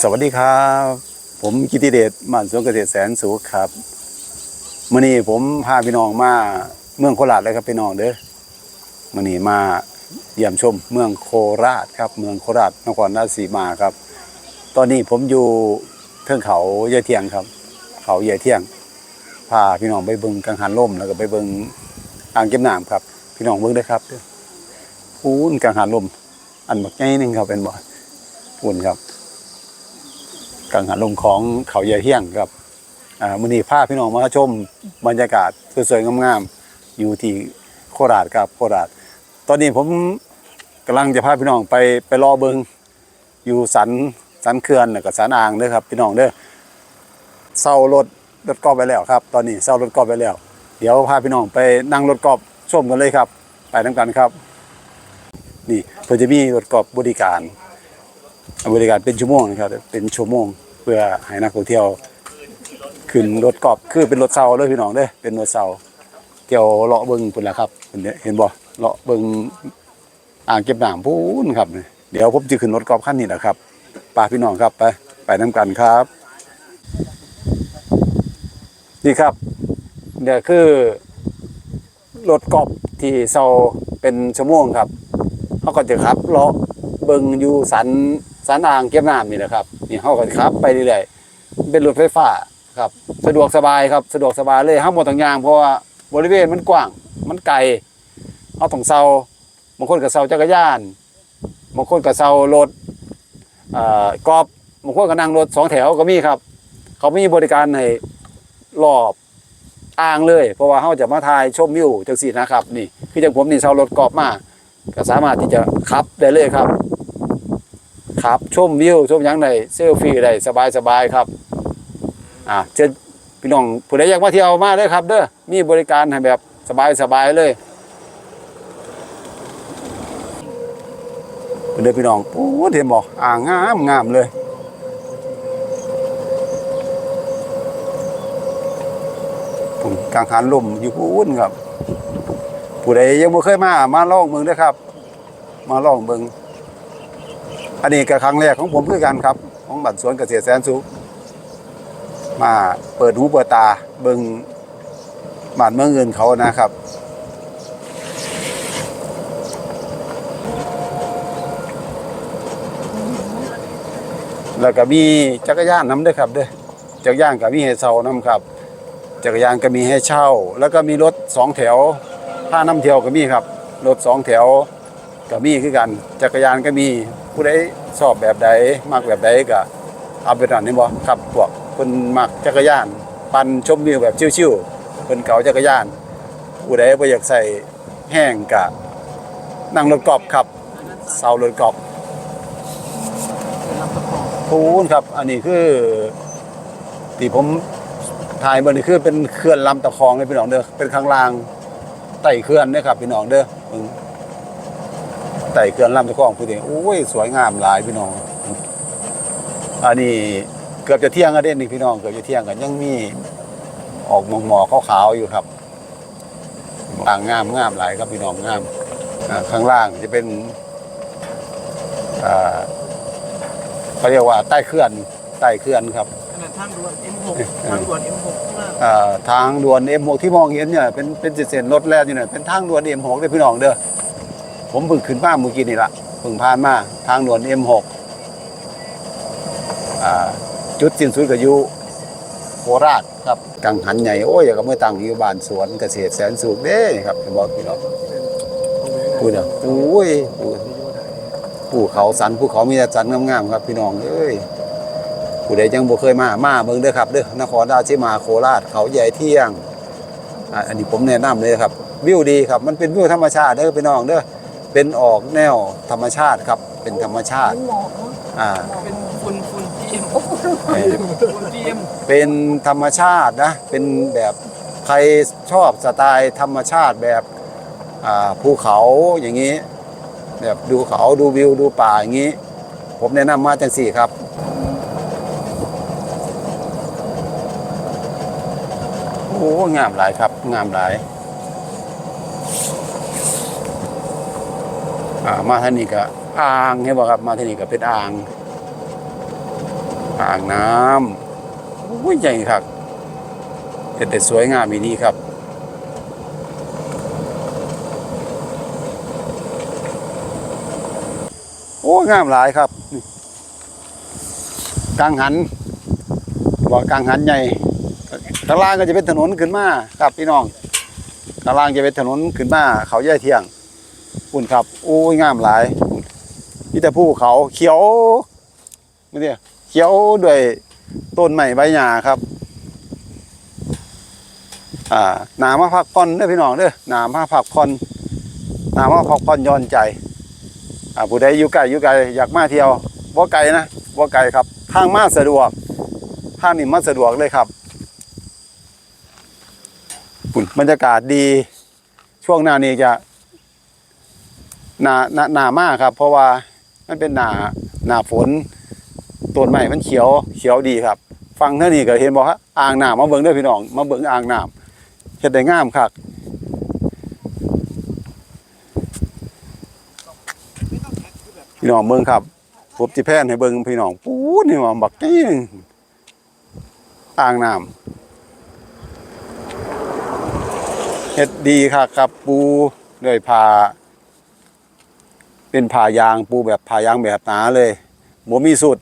สวัสดีครับ ผมกิติเดชมานสวนเกษตรแสนสุขครับมื่อนี้ผมพาพี่น้องมาเมืองโคราชเลยครับพี่น้องเด้อมื่อนี้มาเยี่ยมชมเมืองโคราชครับ เมืองโคราชนครราชสีมาครับ ตอนนี้ผมอยู่เทิงเขาเยายเทียงครับ เขาเยายเทียงพาพี่น้องไปเบิงกังหันลมแล้วก็ไปเบิงอ่างเก็บน้ำครับ พี่น้องเบิ่งได้ครับเด้อปูนกังหันลมอันบักใหญ่นึงครับเป็นบ่อปูนครับ กังหันลมของเขาใหญ่เฮี้ยงครับอ่ามือนี้พาพพี่น้องมาชมบรรยากาศสวยๆงามๆอยู่ที่โคราชครับโคราช ตอนนี้ผมกำลังจะพาพี่น้องไปไปรอเบิงอยู่สันสันเขื่อนแล้วก็สันอ่างเด้อครับพี่น้องเด้อเศร้ารถรถกอบไปแล้วครับ ตอนนี้เศร้ารถกอบไปแล้ว เดี๋ยวพาพี่น้องไปนั่งรถกอบชมกันเลยครับ ไปน้ำกันครับ นี่เพื่อจะมีรถกอบบริการ บริการเป็นชั่วโมงนะครับเป็นชั่วโมง เพื่อให้นักท่องเที่ยวขึ้นรถกอบคือเป็นรถเซาเลยพี่น้องเด้เป็นรถเซาเที่ยวเลาะเบิ้งพุ่นละครับเห็นบ่เลาะเบิ้งอ่างเก็บน้ำพูนครับ เดี๋ยวผมจะขึ้นรถกอบคันนี้แหละครับปาพี่น้องครับไปไปน้กันครับ นี่ครับเดี๋ยวคือรถกอบที่เซาเป็นชั่วโมงครับเขาก็จะขับเลาะเบิ่งอยู่สัน สันอ่างเก็บน้ำนี่แหละครับนี่เฮาก็ขับไปเรื่อยๆเป็นรถไฟฟ้าครับ สะดวกสบายครับสะดวกสบายเลยห้ามหมดต่างอย่างเพราะว่าบริเวณมันกว้างมันไกลเฮาต้องเซาบางคนก็เซาจักรยานบางคนก็เซารถเอ่อกอล์ฟบางคนก็นั่งรถสองแถวก็มีครับ เขามีบริการให้รอบอ่างเลย เพราะว่าเฮาจะมาถ่ายชมวิวจังซี่นะครับ นี่คือจังผมนี่เซารถกอล์ฟมา ก็สามารถที่จะขับได้เลยครับ ขับ ชมวิวชมยังไดเซลฟี่ได้สบายสบายครับ อ่าเชิญพี่น้องผู้ใดอยากมาเที่ยวมาเลยครับเด้อมีบริการให้แบบสบายสบายเลยเด้อพี่น้องโอ้เห็นบอกอ่างงามงามเลยผมกลางหันลมอยู่พูนครับ ผู้ใดยังไม่เคยมามาลองเมืองด้วยครับ มาลองเมือง อันนี้ก็ครั้งแรกของผมคือกันครับ ของบัตรสวนเกษตรแสนสุขมาเปิดหูเปิดตาเบิงบ้านเมืองอื่นเขานะครับแล้วก็มีจักรยานน้ำด้วยครับเด้อจักรยานก็มีให้เช่าน้ำครับ จักรยานก็มีให้เช่า แล้วก็มีรถสองแถวผ้าน้ำเที่ยวก็มีครับ รถสองแถวก็มีคือกัน จักรยานก็มี ผู้ใดชอบแบบใดมักแบบใดก็เอาไปนั่นนี่บ่ครับพวกเพิ่นมักจักรยาน ปั่นชมวิวแบบชิวๆเพิ่นเก่าจักรยาน ผู้ใดบ่อยากใส่แห้งก็นั่งรถกอล์ฟครับเซารถกอล์ฟพูนครับ อันนี้คือที่ผมถ่ายเบิ่นี่คือเป็นเขื่อนลำตะคองเลยพี่น้องเด้อเป็นข้างล่างไต่เขื่อนเด้อครับพี่น้องเด้อ ไต่เขื่อนลำตะคองพูดเองโอ้ยสวยงามหลายพี่น้อง อันนี้เกือบจะเที่ยงแล้วเด้นี่พี่น้องเกือบจะเที่ยงกันยังมีออกหมองหมอขาวๆอยู่ครับอ่างงามงามหลายครับพี่น้องงามอ่าข้างล่างจะเป็นอ่าเขาเรียกว่าใต้เขื่อนใต้เขื่อนครับขนาดทางด่วน M6 ทางด่วน M6 มากอ่าทางด่วน M6 ที่มองเห็นเนี่ยเป็นเป็นเส้นรถแล่นอยู่เนี่ยเป็นทางด่วน M6 เด้อพี่น้องเด้อ ผมเพิ่งขึ้นมาเมื่อกี้นี่ละเพิ่งผ่านมาทางด่วน M6 จุดสิ้นสุดก็อยู่โคราชครับกังหันใหญ่โอ้ยอย่าก็ไม่ตั้งอยู่บ้านสวนเกษตรแสนสุขเด้ครับบอกพี่น้องพูดเนาะโอ้ยภูเขาสันภูเขามีแต่สันงามๆครับพี่น้องเอ้ยผู้ใดยังบ่เคยมามาเบิ่งเด้อครับเด้อนครราชสีมาโคราชเขาใหญ่เที่ยงอันนี้ผมแนะนำเลยครับวิวดีครับ มันเป็นวิวธรรมชาติเด้อพี่น้องเด้อ เป็นออกแนวธรรมชาติครับ เป็นธรรมชาติหมอกอ่าเป็นฝุ่นฝุ่น PM เอ่อฝุ่น PM เป็นธรรมชาตินะ เป็นแบบใครชอบสไตล์ธรรมชาติแบบอ่าภูเขาอย่างนี้ แบบดูเขาดูวิวดูป่าอย่างนี้ ผมแนะนำมาจังสี่ครับโอ้งามหลายครับ งามหลาย อ่ามาท่างนี้ก็อ่างเห็นบ่ครับ มาที่นี่ก็เป็นอ่าง อ่างน้ำโอ้ยใหญ่ครับเห็ดแต่สวยงามอีนี้ครับโอ้งามหลายครับกลางหันบ่อกลางหันใหญ่ข้างล่างก็จะเป็นถนนขึ้นมาครับพี่น้องข้างล่างจะเป็นถนนขึ้นมาเขาใหญ่เที่ยง คุณครับโอ้ยงามหลายมีแต่ภูเขาเขียวนี่เนี่ยเขียวด้วยต้นไม้ใบหญ้าครับ อ่าหนามาพักผ่อนเด้อพี่น้องเด้อหนามาพักผ่อนหนามาพักผ่อนย้อนใจ อ่าผู้ใดอยู่ไกลอยู่ไกลอยากมาเที่ยวบ่ไกลนะบ่ไกลครับ ทางมาสะดวกทางนี้มาสะดวกเลยครับปุ่นบรรยากาศดีช่วงหน้านี้จะ หนาหนาหนามากครับ เพราะว่ามันเป็นหนาหนาฝนต้นไม้มันเขียวเขียวดีครับ ฟังเท่านี้ก็เห็นบอกว่าอ่างน้ำมาเบิ่งด้อพี่น้อง มาเบิ่งอ่างน้ำเฮ็ดได้งามคักพี่น้องเบิ่งครับผมจิแพนให้เบิ่งพี่น้องปูดนี่ว่าบักกี้อ่างน้ำเฮ็ดดีครับครับปูด้วยผ้า เป็นผ้ายางปูแบบผ้ายางแบบหนาเลยบ่มีสุด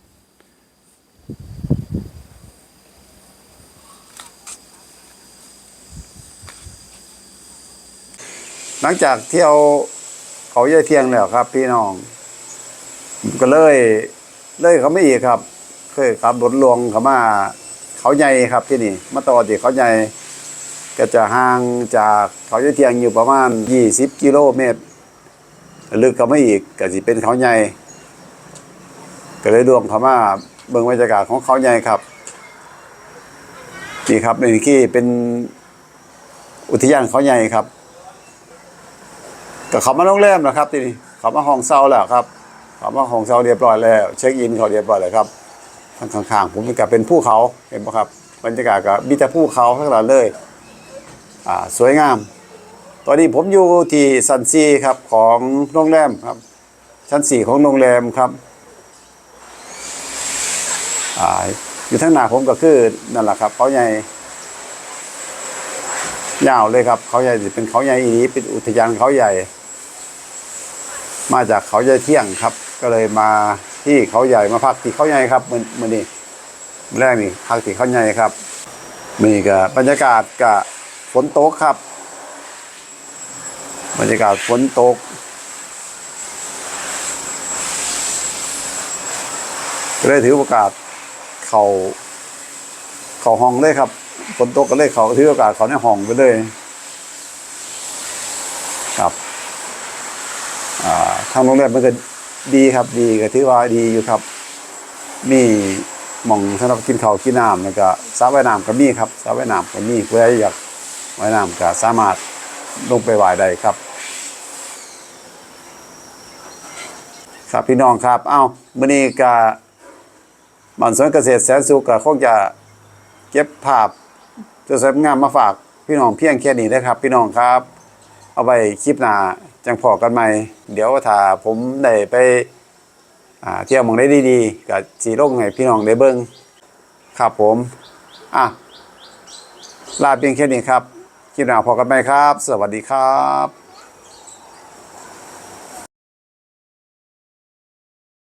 หลังจากเที่ยวเขาเย่ยเที่ยงแล้วครับ พี่น้อง ก็เลยเลยเขาไม่อีกครับเคยขับรถลวงเขามา เขาใหญ่ครับที่นี่ มาต่อที่เขาใหญ่ก็จะห่างจากเขาเย่ยเทียงอยู่ประมาณ 20 กิโลเมตร ลึกเขาไม่อีกก็สิเป็นเขาใหญ่ก็เลยดวงเขามาเบิ่งบรรยากาศของเขาใหญ่ครับนี่ครับนี่ที่เป็นอุทยานเขาใหญ่ครับก็เขามาโรงแรมนะครับทีนี่เขามาห้องเช่าแล้วครับเขามาของเซาเรียบร้อยแล้วเช็คอินเขาเรียบร้อยแล้วครับทางข้างๆผมก็เป็นภูเขาเห็นไหมครับบรรยากาศก็มีแต่ภูเขาทั้งนั้นเลย อ่าสวยงาม ตอนนี้ผมอยู่ที่ซันซีครับของโรงแรมครับ ชั้นสี่ของโรงแรมครับออยู่ทั้งหน้าผมก็คือนั่นแหละครับเขาใหญ่ยาวเลยครับเขาใหญ่เป็นเขาใหญ่อีนี้เป็นอุทยานเขาใหญ่ มาจากเขาใหญ่เที่ยงครับ ก็เลยมาที่เขาใหญ่มาพักที่เขาใหญ่ครับมื่อมื่อนี้แรกนี่พักที่เขาใหญ่ครับมีกับบรรยากาศกับฝนตกครับ บรรยากาศฝนตก ก็เลยถือโอกาสเขาเข่าห้องเลยครับฝนตกก็เลยเขาถือโอกาสเขาในห้องไปเลย ครับอ่าทางโรงแรมมันก็ดีครับดีก็ถือว่าดีอยู่ครับ มีหม่องสำหรับกินข้าวกินน้ำแล้วก็สระว่ายน้ำก็มีครับสระว่ายน้ำก็มีผู้ใดอยากว่ายน้ำก็สามารถลงไปว่ายได้ครับ ครับพี่น้องครับ เอ้ามื้อนี้ก็บ้านสวนเกษตรแสนสุขก็คงจะเก็บภาพสวยๆงามมาฝากพี่น้องเพียงแค่นี้นะครับ พี่น้องครับ เอาไปคลิปหน้าจังพอกันใหม่ เดี๋ยวถ้าผมได้ไปเที่ยวมองได้ดีๆกับสีโลงให้พี่น้องได้เบิ้งครับผม อะ ลาเพียงแค่นี้ครับ คลิปหน้าพอกันไหมครับ สวัสดีครับ